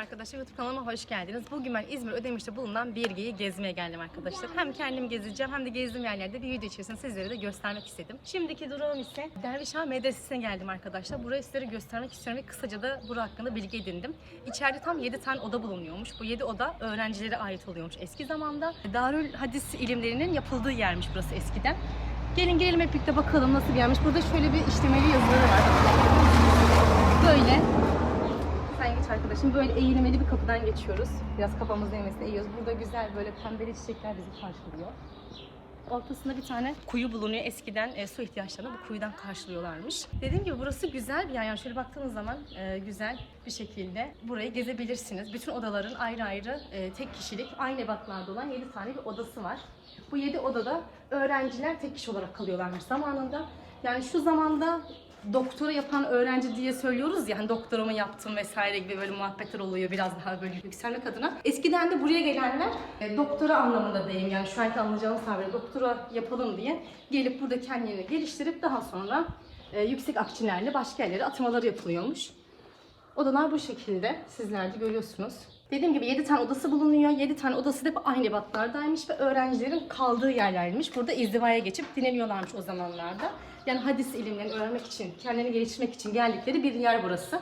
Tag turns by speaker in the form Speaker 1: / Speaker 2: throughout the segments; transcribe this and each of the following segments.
Speaker 1: arkadaşlar YouTube kanalıma hoş geldiniz. Bugün ben İzmir Ödemiş'te bulunan Birge'yi gezmeye geldim arkadaşlar. Hem kendim gezeceğim hem de gezdiğim yerlerde bir video içerisinde sizlere de göstermek istedim. Şimdiki durağım ise Dervişhan Medresesi'ne geldim arkadaşlar. Burayı sizlere göstermek istiyorum ve kısaca da bura hakkında bilgi edindim. İçeride tam 7 tane oda bulunuyormuş. Bu 7 oda öğrencilere ait oluyormuş eski zamanda. Darül Hadis ilimlerinin yapıldığı yermiş burası eskiden. Gelin gelelim hep birlikte bakalım nasıl bir yermiş. Burada şöyle bir işlemeli yazıları var. Böyle arkadaşım. Böyle eğilmeli bir kapıdan geçiyoruz. Biraz kafamız değmesine eğiyoruz. Burada güzel böyle pembeli çiçekler bizi karşılıyor. Ortasında bir tane kuyu bulunuyor. Eskiden e, su ihtiyaçlarını bu kuyudan karşılıyorlarmış. Dediğim gibi burası güzel bir yer. Yani şöyle baktığınız zaman e, güzel bir şekilde burayı gezebilirsiniz. Bütün odaların ayrı ayrı e, tek kişilik aynı ebatlarda olan 7 tane bir odası var. Bu 7 odada öğrenciler tek kişi olarak kalıyorlarmış zamanında. Yani şu zamanda doktora yapan öğrenci diye söylüyoruz ya hani doktoramı yaptım vesaire gibi böyle muhabbetler oluyor biraz daha böyle yükselmek adına. Eskiden de buraya gelenler e, doktora anlamında diyeyim yani şu anki anlayacağınız tabirle doktora yapalım diye gelip burada kendilerini geliştirip daha sonra e, yüksek akçilerle başka yerlere atamaları yapılıyormuş. Odalar bu şekilde. Sizler de görüyorsunuz. Dediğim gibi 7 tane odası bulunuyor. 7 tane odası da aynı ebatlardaymış ve öğrencilerin kaldığı yerlermiş. Burada izdivaya geçip dinleniyorlarmış o zamanlarda. Yani hadis ilimlerini öğrenmek için, kendilerini geliştirmek için geldikleri bir yer burası.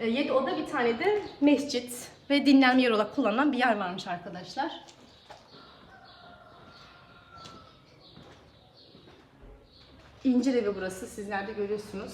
Speaker 1: 7 oda bir tane de mescit ve dinlenme yeri olarak kullanılan bir yer varmış arkadaşlar. İncir evi burası. Sizler de görüyorsunuz.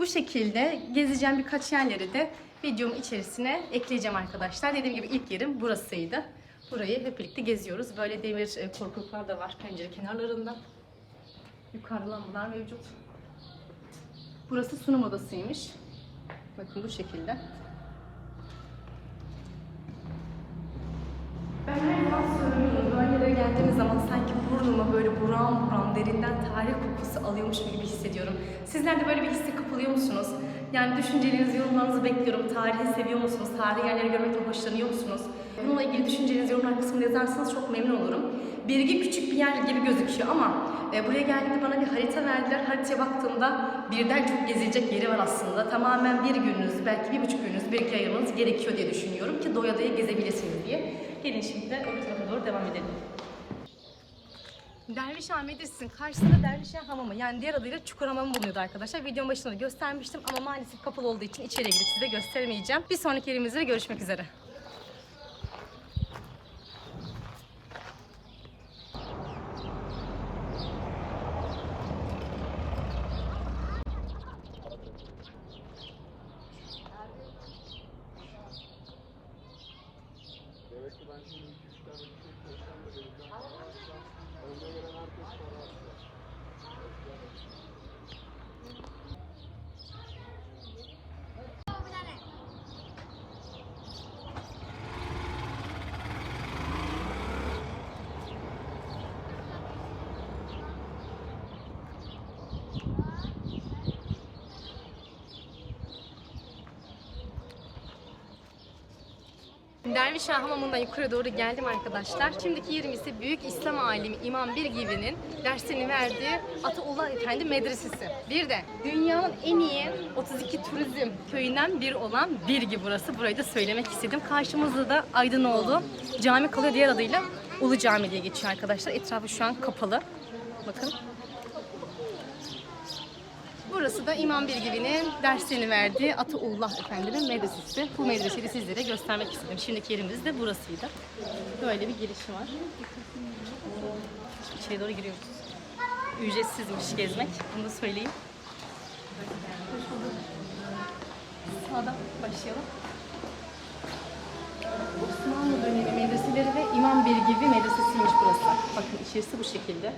Speaker 1: Bu şekilde gezeceğim birkaç yerleri de videomun içerisine ekleyeceğim arkadaşlar. Dediğim gibi ilk yerim burasıydı. Burayı hep birlikte geziyoruz. Böyle demir e, korkuluklar da var pencere kenarlarında. Yukarıda mevcut. Burası sunum odasıymış. Bakın bu şekilde. Ben her zaman söylüyorum, böyle yerlere geldiğimiz zaman sanki burnuma böyle buram buram derinden tarih kokusu alıyormuş gibi hissediyorum. Sizler de böyle bir hisse kapılıyor musunuz? Yani düşüncelerinizi, yorumlarınızı bekliyorum. Tarihi seviyor musunuz? Tarihi yerleri görmekten hoşlanıyor musunuz? Bununla ilgili düşüncelerinizi yorumlar kısmında yazarsanız çok memnun olurum. Birgi küçük bir yer gibi gözüküyor ama e, buraya geldiğimde bana bir harita verdiler. Haritaya baktığımda birden çok gezilecek yeri var aslında. Tamamen bir gününüz, belki bir buçuk gününüz, bir iki ayınız gerekiyor diye düşünüyorum ki doya doya gezebilirsiniz diye. Gelin şimdi de öbür tarafa doğru devam edelim. Dervişhan Medresesi'nin karşısında Dervişhan Hamamı yani diğer adıyla Çukur Hamamı bulunuyordu arkadaşlar. Videonun başında da göstermiştim ama maalesef kapalı olduğu için içeriye gidip size gösteremeyeceğim. Bir sonraki yerimizde görüşmek üzere.
Speaker 2: Demek ki ben şimdi 2-3 tane bir şey koysam da vereceğim. Önde gelen herkes para atacak.
Speaker 1: Dervişhan Hamamı'ndan yukarı doğru geldim arkadaşlar. Şimdiki yerim ise Büyük İslam Alimi İmam Birgivi'nin dersini verdiği Ataullah Efendi Medresesi. Bir de dünyanın en iyi 32 turizm köyünden biri olan Birgi burası. Burayı da söylemek istedim. Karşımızda da Aydınoğlu cami kalıyor diğer adıyla Ulu Cami diye geçiyor arkadaşlar. Etrafı şu an kapalı. Bakın. Burası da İmam Birgivi'nin derslerini verdiği Ataullah Efendi'nin medresesi. Bu medreseyi sizlere göstermek istedim. Şimdiki yerimiz de burasıydı. Böyle bir girişi var. İçeri doğru giriyoruz. Ücretsizmiş gezmek. Bunu da söyleyeyim. Sağdan başlayalım. Osmanlı dönemi medreseleri ve İmam Birgivi medresesiymiş burası. Bakın içerisi bu şekilde.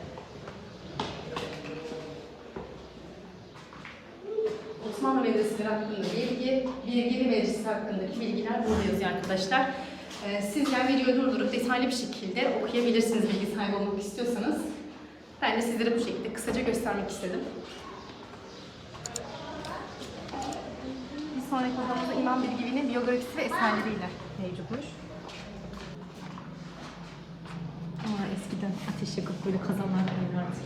Speaker 1: Osmanlı medreseleri hakkında bilgi, Bilgili Medresesi hakkındaki bilgiler burada yazıyor arkadaşlar. Ee, sizler videoyu durdurup detaylı bir şekilde okuyabilirsiniz bilgi sahibi olmak istiyorsanız. Ben de sizlere bu şekilde kısaca göstermek istedim. Bir sonraki odamızda İmam Bilgivi'nin biyografisi ve eserleriyle mevcutmuş. Aa, eskiden ateş yakıp böyle kazanlar koyuyorlardı.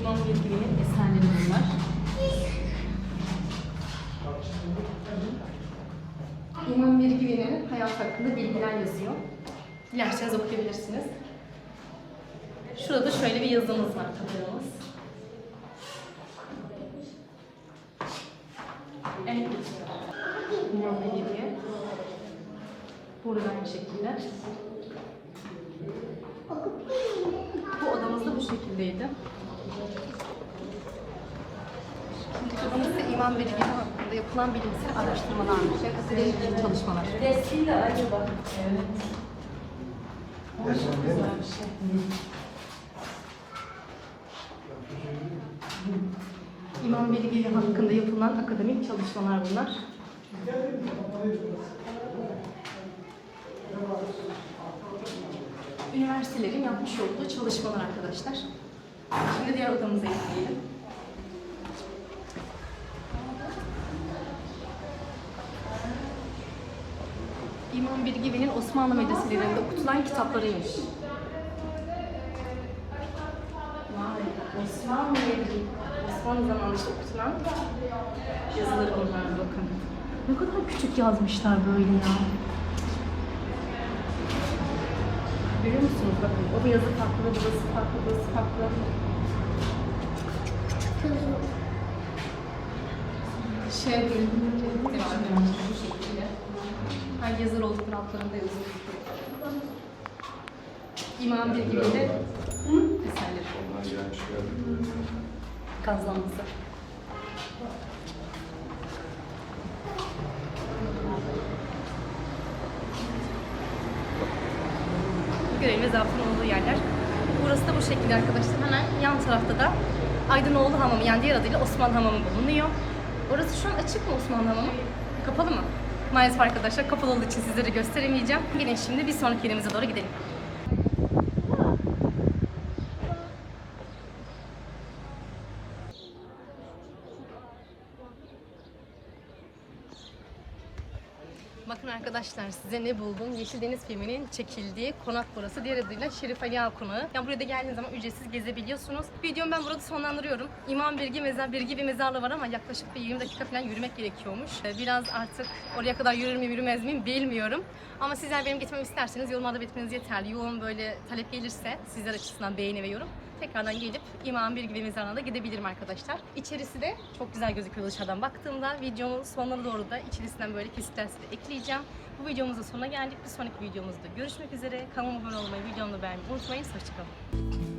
Speaker 1: Osman Bilgin'in eserleri bunlar. İmam Bilgin'in hayat hakkında bilgiler yazıyor. Dilerseniz okuyabilirsiniz. Şurada şöyle bir yazımız var tabelamız. Evet. İmam Bilgin'e. Burada aynı şekilde. Bu odamız da bu şekildeydi. Şimdi kitabımız da İman Bilgi hakkında yapılan bilimsel araştırmalarmış. Akademik çalışmalar.
Speaker 3: Destiyle acaba.
Speaker 1: Güzel bir şey. İmam Bilgi hakkında yapılan akademik çalışmalar bunlar. Üniversitelerin yapmış olduğu çalışmalar arkadaşlar. Şimdi diğer odamıza ekleyelim. İmam Birgivi'nin Osmanlı medreselerinde okutulan kitaplarıymış. Osmanlı. Osmanlı zamanında okutulan yazıları bunlar bakın. Ne kadar küçük yazmışlar böyle ya. Görüyor musunuz bakın o yazı farklı, burası farklı, burası farklı. Şey bölümünde de var bu şekilde. Hangi yazar oldukları altlarında yazıyor. İmam bir gibi de eserleri.
Speaker 2: Onlar
Speaker 1: Görev ve zaptın olduğu yerler. Burası da bu şekilde arkadaşlar. Hemen yan tarafta da Aydınoğlu Hamamı yani diğer adıyla Osman Hamamı bulunuyor. Orası şu an açık mı Osman Hamamı? Kapalı mı? Maalesef arkadaşlar kapalı olduğu için sizlere gösteremeyeceğim. Gelin şimdi bir sonraki yerimize doğru gidelim. Bakın arkadaşlar size ne buldum? Yeşil Deniz filminin çekildiği konak burası. Diğer adıyla Şerif Ali Ağa. Yani buraya da geldiğiniz zaman ücretsiz gezebiliyorsunuz. Videomu ben burada sonlandırıyorum. İmam Birgi Mezar, Birgi bir mezarlığı var ama yaklaşık bir 20 dakika falan yürümek gerekiyormuş. Ee, Biraz artık oraya kadar yürür müyüm yürümez miyim bilmiyorum. Ama sizler benim gitmemi isterseniz yorumlarda belirtmeniz yeterli. Yoğun böyle talep gelirse sizler açısından beğeni ve yorum tekrardan gelip İmam bir gibi mezarına da gidebilirim arkadaşlar. İçerisi de çok güzel gözüküyor dışarıdan baktığımda. Videomun sonuna doğru da içerisinden böyle kesitler size ekleyeceğim. Bu videomuzun sonuna geldik. Bir sonraki videomuzda görüşmek üzere. Kanalıma abone olmayı, videomu beğenmeyi unutmayın. Hoşçakalın.